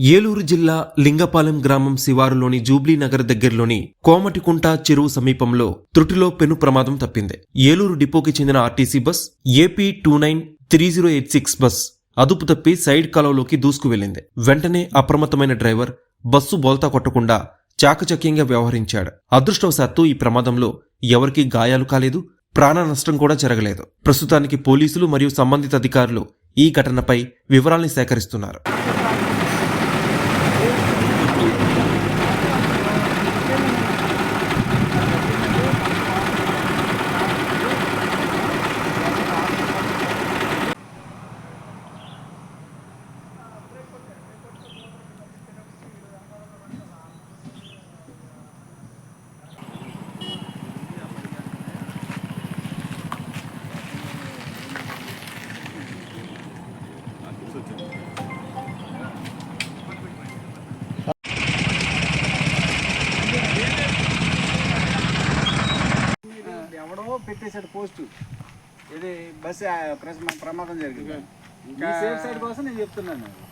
ఏలూరు జిల్లా లింగపాలెం గ్రామం శివారులోని జూబ్లీనగర్ దగ్గరలోని కోమటికుంట చెరువు సమీపంలో త్రుటిలో పెను ప్రమాదం తప్పింది. ఏలూరు డిపోకి చెందిన RTC bus AP two nine three zero eight six bus అదుపు తప్పి సైడ్ కాలువలోకి దూసుకు వెళ్ళింది వెంటనే అప్రమత్తమైన డ్రైవర్ బస్సు బోల్తా కొట్టకుండా చాకచక్యంగా వ్యవహరించాడు. అదృష్టవశాత్తు ఈ ప్రమాదంలో ఎవరికీ గాయాలు కాలేదు ప్రాణ నష్టం కూడా జరగలేదు. ప్రస్తుతానికి పోలీసులు మరియు సంబంధిత అధికారులు ఈ ఘటనపై వివరాల్ని సేకరిస్తున్నారు. పెట్టేశాడు పోస్టు. ఇది బస్సు ఆ ప్రస- ప్రమాదం జరిగింది. ఇంకా- సేఫ్ సైడ్ కోసం నేను చెప్తున్నాను.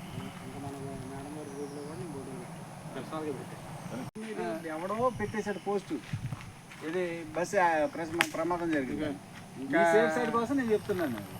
ఎవడో పెట్టేశాడు పోస్టు. ఇది బస్సు ఆ ప్రస- ప్రమాదం జరిగింది. ఇంకా- సేఫ్ సైడ్ కోసం నేను చెప్తున్నాను.